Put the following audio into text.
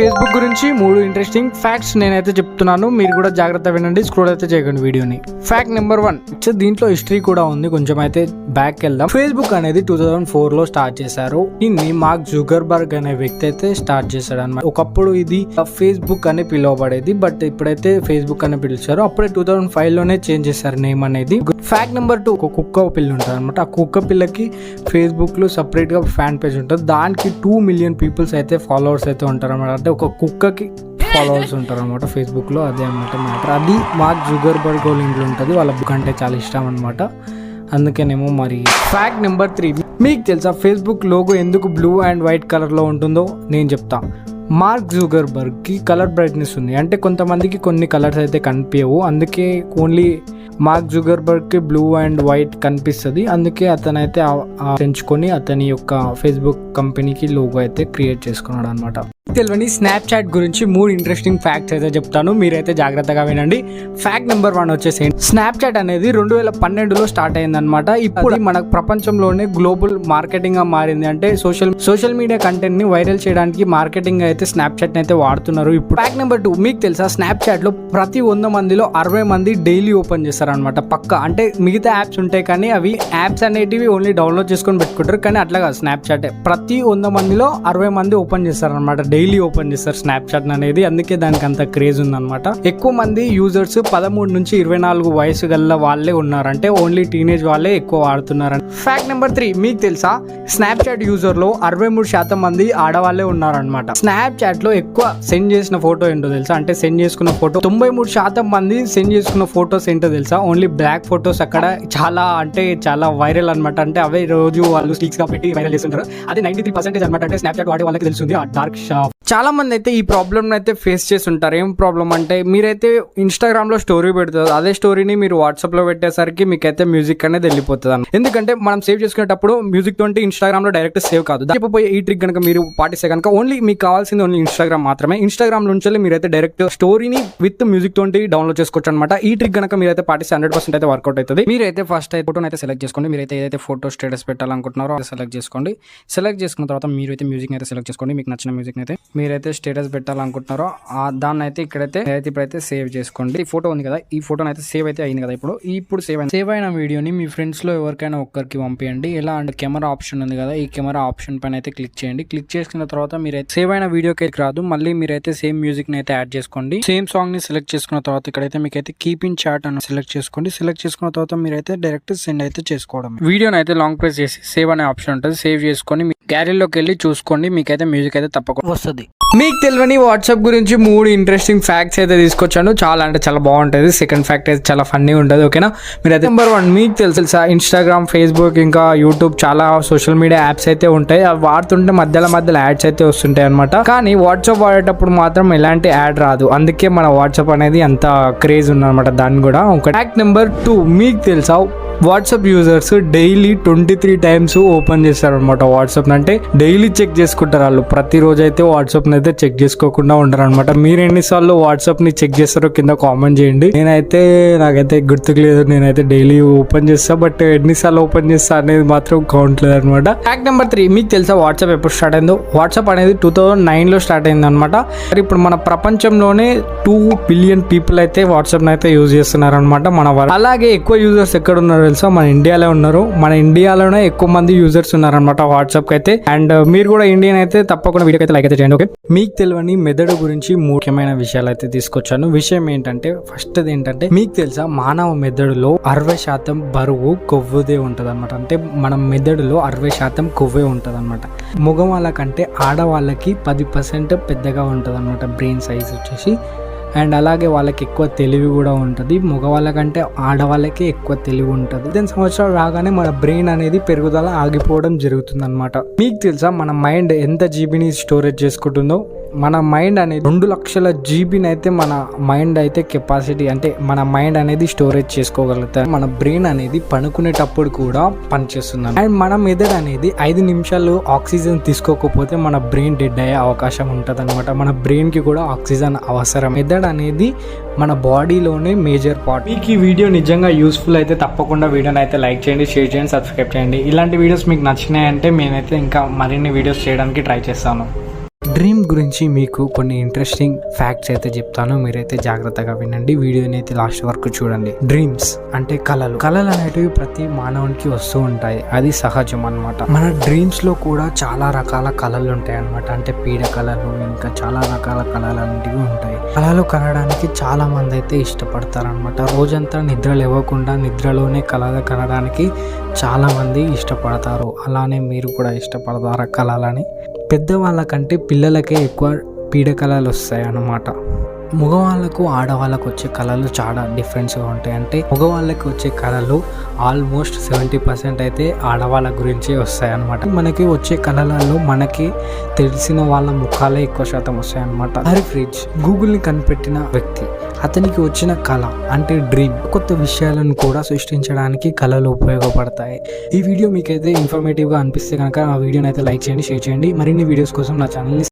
Facebook గురించి మూడు interesting facts నేనైతే చెప్తున్నాను. మీరు కూడా జాగ్రత్త వినండి స్క్రోల్ అయితే చేయకండి వీడియోని. ఫ్యాక్ట్ నెంబర్ వన్ దీంట్లో హిస్టరీ కూడా ఉంది. కొంచెం అయితే బ్యాక్ వెళ్దాం. ఫేస్బుక్ అనేది టూ థౌసండ్ ఫోర్లో స్టార్ట్ చేశారు. దీన్ని మార్క్ జుగర్బర్గ్ అనే వ్యక్తి అయితే స్టార్ట్ చేశాడు అనమాట ఒకప్పుడు ఇది ఫేస్బుక్ అని పిలువబడేది బట్ ఇప్పుడైతే ఫేస్బుక్ అని పిలిచారు. అప్పుడే టూ థౌసండ్ ఫైవ్లోనే చేంజ్ చేశారు నేమ్ అనేది. ఫ్యాక్ట్ నెంబర్ టూ ఒక కుక్క పిల్ల ఉంటుంది అనమాట ఆ కుక్క పిల్లకి ఫేస్బుక్లో సపరేట్గా ఫ్యాన్ పేజ్ ఉంటుంది. దానికి టూ మిలియన్ పీపుల్స్ అయితే ఫాలోవర్స్ అయితే ఉంటారు అనమాట అంటే ఒక కుక్కకి ఫాలోవర్స్ ఉంటారు అనమాట ఫేస్బుక్లో అదే అనమాట మ్యాటర్ అది మార్క్ జుగర్ బర్గ్ వాళ్ళ ఇంట్లో ఉంటుంది వాళ్ళ బుక్ అంటే చాలా ఇష్టం అనమాట అందుకేనేమో మరి ఫ్యాక్ట్ నెంబర్ త్రీ మీకు తెలుసా ఫేస్బుక్ లోగో ఎందుకు బ్లూ అండ్ వైట్ కలర్లో ఉంటుందో? నేను చెప్తా. మార్క్ జూగర్బర్గ్కి కలర్ బ్రైట్నెస్ ఉంది. అంటే కొంతమందికి కొన్ని కలర్స్ అయితే కనిపించవు. అందుకే ఓన్లీ మార్క్ జూగర్బర్గ్కి బ్లూ అండ్ వైట్ కనిపిస్తుంది. అందుకే అతను అయితే పెంచుకొని అతని యొక్క ఫేస్బుక్ కంపెనీకి లోగో అయితే క్రియేట్ చేసుకున్నాడు అనమాట తెలియని స్నాప్చాట్ గురించి మూడు ఇంట్రెస్టింగ్ ఫ్యాక్ట్స్ అయితే చెప్తాను. మీరైతే జాగ్రత్తగా వినండి. ఫ్యాక్ట్ నెంబర్ వన్ వచ్చేసి స్నాప్చాట్ అనేది రెండు వేల పన్నెండులో స్టార్ట్ అయింది అనమాట ఇప్పుడు మన ప్రపంచంలోనే గ్లోబల్ మార్కెటింగ్గా మారింది. అంటే సోషల్ సోషల్ మీడియా కంటెంట్ని వైరల్ చేయడానికి మార్కెటింగ్ అయితే స్నాప్చాట్ అయితే వాడుతున్నారు ఇప్పుడు. ఫ్యాక్ట్ నెంబర్ టూ మీకు తెలుసా? స్నాప్చాట్లో ప్రతి వంద మందిలో అరవై మంది డైలీ ఓపెన్ చేస్తారు అనమాట పక్క. అంటే మిగతా యాప్స్ ఉంటాయి కానీ అవి యాప్స్ అనేటివి ఓన్లీ డౌన్లోడ్ చేసుకొని పెట్టుకుంటారు. కానీ అట్లా కాదు. స్నాప్చాట్ ప్రతి వంద మందిలో అరవై మంది ఓపెన్ చేస్తారు అనమాట డైలీ ఓపెన్ చేస్తారు స్నాప్చాట్ అనేది. అందుకే దానికి అంత క్రేజ్ ఉందన్నమాట. ఎక్కువ మంది యూజర్స్ పదమూడు నుంచి ఇరవై నాలుగు వయసు గల్ల వాళ్ళే ఉన్నారంటే ఓన్లీ టీనేజ్ వాళ్ళే ఎక్కువ వాడుతున్నారు ఫ్యాక్ట్ నెంబర్ త్రీ మీకు తెలుసా? స్నాప్చాట్ యూజర్లో అరవై మూడు శాతం మంది ఆడవాళ్ళే ఉన్నారనమాట స్నాప్చాట్లో ఎక్కువ సెండ్ చేసిన ఫోటో ఏంటో తెలుసా? అంటే సెండ్ చేసుకున్న ఫోటో. తొంభై మూడు శాతం మంది సెండ్ చేసుకున్న ఫోటోస్ ఏంటో తెలుసా? ఓన్లీ బ్లాక్ ఫోటోస్ అక్కడ చాలా అంటే చాలా వైరల్ అనమాట అంటే అవే రోజు వాళ్ళు స్టిక్స్గా పెట్టి వైరల్ చేస్తుంటారు. అదే నైన్టీ త్రీ పర్సెంటేజ్ అనమాట అంటే స్నాప్చాట్ వాడే వాళ్ళకి తెలుస్తుంది. ఆ డార్క్ చాలామంది చాలా మంది అయితే ఈ ప్రాబ్లమ్ని అయితే ఫేస్ చేసి ఉంటారు ఏం ప్రాబ్లం అంటే మీరైతే ఇన్స్టాగ్రామ్లో స్టోరీ పెడుతుంది అదే స్టోరీని మీరు వాట్సాప్లో పెట్టేసరికి మీకైతే మ్యూజిక్ అనేది వెళ్ళిపోతుంది ఎందుకంటే మనం సేవ్ చేసుకునేటప్పుడు మ్యూజిక్ తోటి ఇన్స్టాగ్రామ్లో డైరెక్ట్ సేవ్ కాదు. దానిపోయి ఈ ట్రిక్ కనుక మీరు పాటిస్తే కనుక ఓన్లీ మీకు కావాల్సింది ఓన్లీ ఇన్స్టాగ్రామ్ మాత్రమే. ఇన్స్టాగ్రామ్ నుంచి మీరైతే డైరెక్ట్ స్టోరీని విత్ మ్యూజిక్ తోటి డౌన్లోడ్ చేసుకోవచ్చు అనమాట ఈ ట్రిక్ కనుక మీరైతే పాటిస్తే హండ్రెడ్ పర్సెంట్ అయితే వర్కౌట్ అవుతుంది. మీరైతే ఫస్ట్ అయితే ఫోటోని అయితే సెలెక్ట్ చేసుకోండి. మీరైతే ఏదైతే ఫోటో స్టేటస్ పెట్టాలనుకుంటున్నారో అది సెలెక్ట్ చేసుకోండి. సెలెక్ట్ చేసుకున్న తర్వాత మీరైతే మ్యూజిక్ అయితే సెలెక్ట్ చేసుకోండి. మీకు నచ్చిన మ్యూజిక్ అయితే మీరైతే స్టేటస్ పెట్టాలనుకుంటున్నారో ఆ దాన్ని అయితే ఇక్కడైతే అయితే ఇప్పుడైతే సేవ్ చేసుకోండి. ఈ ఫోటో ఉంది కదా ఈ ఫోటోని అయితే సేవ్ అయితే అయింది కదా ఇప్పుడు. ఇప్పుడు సేవ్ అయిన సేవ్ అయిన వీడియోని మీ ఫ్రెండ్స్లో ఎవరికైనా ఒక్కరికి పంపించండి ఎలా అంటే కెమెరా ఆప్షన్ ఉంది కదా ఈ కెమెరా ఆప్షన్ పైన అయితే క్లిక్ చేయండి. క్లిక్ చేసుకున్న తర్వాత మీరైతే సేవ్ అయిన వీడియోకి రాదు. మళ్ళీ మీరైతే సేమ్ మ్యూజిక్ని అయితే యాడ్ చేసుకోండి. సేమ్ సాంగ్ని సెలెక్ట్ చేసుకున్న తర్వాత ఇక్కడైతే మీకైతే కీప్ ఇన్ చాట్ అని సెలెక్ట్ చేసుకోండి. సెలెక్ట్ చేసుకున్న తర్వాత మీరైతే డైరెక్ట్ సెండ్ అయితే చేసుకోవడం వీడియోని అయితే లాంగ్ ప్రెస్ చేసి సేవ్ అనే ఆప్షన్ ఉంటుంది. సేవ్ చేసుకొని గ్యారీలోకి వెళ్ళి చూసుకోండి మీకైతే మ్యూజిక్ అయితే తప్పకుండా వస్తుంది. మీకు తెలియని వాట్సాప్ గురించి మూడు ఇంట్రెస్టింగ్ ఫ్యాక్ట్స్ అయితే తీసుకొచ్చాను. చాలా అంటే చాలా బాగుంటుంది. సెకండ్ ఫ్యాక్ట్ అయితే చాలా ఫన్నీ ఉంటుంది ఓకేనా? మీరు అయితే నెంబర్ వన్ మీకు తెలుసు తెలుసా ఇన్స్టాగ్రామ్ ఫేస్బుక్ ఇంకా యూట్యూబ్ చాలా సోషల్ మీడియా యాప్స్ అయితే ఉంటాయి. అవి వాడుతుంటే మధ్యలో మధ్యలో యాడ్స్ అయితే వస్తుంటాయి అనమాట కానీ వాట్సాప్ వాడేటప్పుడు మాత్రం ఎలాంటి యాడ్ రాదు. అందుకే మన వాట్సాప్ అనేది అంత క్రేజ్ ఉందన్నమాట దాన్ని కూడా. ఒక ఫ్యాక్ట్ నెంబర్ టూ మీకు తెలుసా WhatsApp users daily twenty three times open చేస్తారు అనమాట వాట్సాప్ అంటే డైలీ చెక్ చేసుకుంటారు వాళ్ళు. ప్రతిరోజు అయితే వాట్సాప్ అయితే చెక్ చేసుకోకుండా ఉండరు అనమాట మీరు ఎన్నిసార్లు వాట్సాప్ని చెక్ చేస్తారో కింద కామెంట్ చేయండి. నేనైతే నాకైతే గుర్తుకు లేదు. నేనైతే డైలీ ఓపెన్ చేస్తా. బట్ ఎన్నిసార్లు ఓపెన్ చేస్తా అనేది మాత్రం కౌంట్ లేదు అనమాట ఫ్యాక్ట్ నెంబర్ త్రీ మీకు తెలుసా వాట్సాప్ ఎప్పుడు స్టార్ట్ అయిందో? వాట్సాప్ అనేది టూ థౌజండ్ నైన్లో స్టార్ట్ అయింది అనమాట ఇప్పుడు మన ప్రపంచంలోనే టూ బిలియన్ పీపుల్ అయితే వాట్సాప్ అయితే యూజ్ చేస్తున్నారు అనమాట మన వాళ్ళు అలాగే ఎక్కువ యూజర్స్ ఎక్కడ ఉన్నారు తెలుసా? మన ఇండియాలో ఉన్నారు. మన ఇండియాలోనే ఎక్కువ మంది యూజర్స్ ఉన్నారనమాట వాట్సాప్ అయితే అండ్ మీరు కూడా ఇండియన్ అయితే తప్పకుండా వీడియోకి అయితే లైక్ అయితే చేయండి ఓకే మీకు తెలియని మెదడు గురించి ముఖ్యమైన విషయాలు అయితే తీసుకొచ్చాను. విషయం ఏంటంటే ఫస్ట్ ఏంటంటే మీకు తెలుసా? మానవ మెదడులో అరవై శాతం బరువు కొవ్వుదే ఉంటుంది అనమాట అంటే మన మెదడులో అరవై శాతం కొవ్వే ఉంటుంది అనమాట మగవాళ్ళ కంటే ఆడవాళ్ళకి పది పర్సెంట్ పెద్దగా ఉంటుంది అనమాట బ్రెయిన్ సైజ్ వచ్చేసి. అండ్ అలాగే వాళ్ళకి ఎక్కువ తెలివి కూడా ఉంటుంది. మగవాళ్ళ కంటే ఆడవాళ్ళకి ఎక్కువ తెలివి ఉంటుంది. పదిహేను సంవత్సరాలు రాగానే మన బ్రెయిన్ అనేది పెరుగుదల ఆగిపోవడం జరుగుతుంది అనమాట మీకు తెలుసా మన మైండ్ ఎంత జీబీని స్టోరేజ్ చేసుకుంటుందో? మన మైండ్ అనేది రెండు లక్షల జీబీని అయితే మన మైండ్ అయితే కెపాసిటీ అంటే మన మైండ్ అనేది స్టోరేజ్ చేసుకోగలుగుతాయి మన బ్రెయిన్ అనేది పనుకునేటప్పుడు కూడా పనిచేస్తుంది అండ్ మన మెదడు అనేది ఐదు నిమిషాలు ఆక్సిజన్ తీసుకోకపోతే మన బ్రెయిన్ డెడ్ అయ్యే అవకాశం ఉంటుంది అనమాట మన బ్రెయిన్కి కూడా ఆక్సిజన్ అవసరం. మెదడు అనేది మన బాడీలోనే మేజర్ పార్ట్. మీకు ఈ వీడియో నిజంగా యూస్ఫుల్ అయితే తప్పకుండా వీడియోని అయితే లైక్ చేయండి షేర్ చేయండి సబ్స్క్రైబ్ చేయండి. ఇలాంటి వీడియోస్ మీకు నచ్చినాయంటే నేనైతే ఇంకా మరిన్ని వీడియోస్ చేయడానికి ట్రై చేస్తాను. డ్రీమ్ గురించి మీకు కొన్ని ఇంట్రెస్టింగ్ ఫ్యాక్ట్స్ అయితే చెప్తాను. మీరైతే జాగ్రత్తగా వినండి. వీడియోని అయితే లాస్ట్ వరకు చూడండి. డ్రీమ్స్ అంటే కళలు. కళలు అనేటివి ప్రతి మానవునికి వస్తూ ఉంటాయి. అది సహజం అన్నమాట. మన డ్రీమ్స్లో కూడా చాలా రకాల కళలు ఉంటాయి అన్నమాట. అంటే పీడ కళలు ఇంకా చాలా రకాల కళలు అనేటివి ఉంటాయి. కళలు కనడానికి చాలా మంది అయితే ఇష్టపడతారు అనమాట రోజంతా నిద్ర లేవకుండా నిద్రలోనే కళలు కనడానికి చాలా మంది ఇష్టపడతారు. అలానే మీరు కూడా ఇష్టపడతారా కళలని? పెద్దవాళ్ళ కంటే పిల్లలకే ఎక్కువ పీడకలాలు వస్తాయి అన్నమాట మగవాళ్ళకు ఆడవాళ్ళకు వచ్చే కళలు చాలా డిఫరెన్స్గా ఉంటాయి. అంటే మగవాళ్ళకి వచ్చే కళలు ఆల్మోస్ట్ సెవెంటీ పర్సెంట్ అయితే ఆడవాళ్ళ గురించే వస్తాయి అనమాట మనకి వచ్చే కళలలో మనకి తెలిసిన వాళ్ళ ముఖాలే ఎక్కువ శాతం వస్తాయి అనమాట హరి ఫ్రిడ్జ్ గూగుల్ని కనిపెట్టిన వ్యక్తి అతనికి వచ్చిన కళ అంటే డ్రీమ్ కొత్త విషయాలను కూడా సృష్టించడానికి కళలు ఉపయోగపడతాయి. ఈ వీడియో మీకైతే ఇన్ఫర్మేటివ్గా అనిపిస్తే కనుక ఆ వీడియోని అయితే లైక్ చేయండి షేర్ చేయండి. మరిన్ని వీడియోస్ కోసం నా ఛానల్ని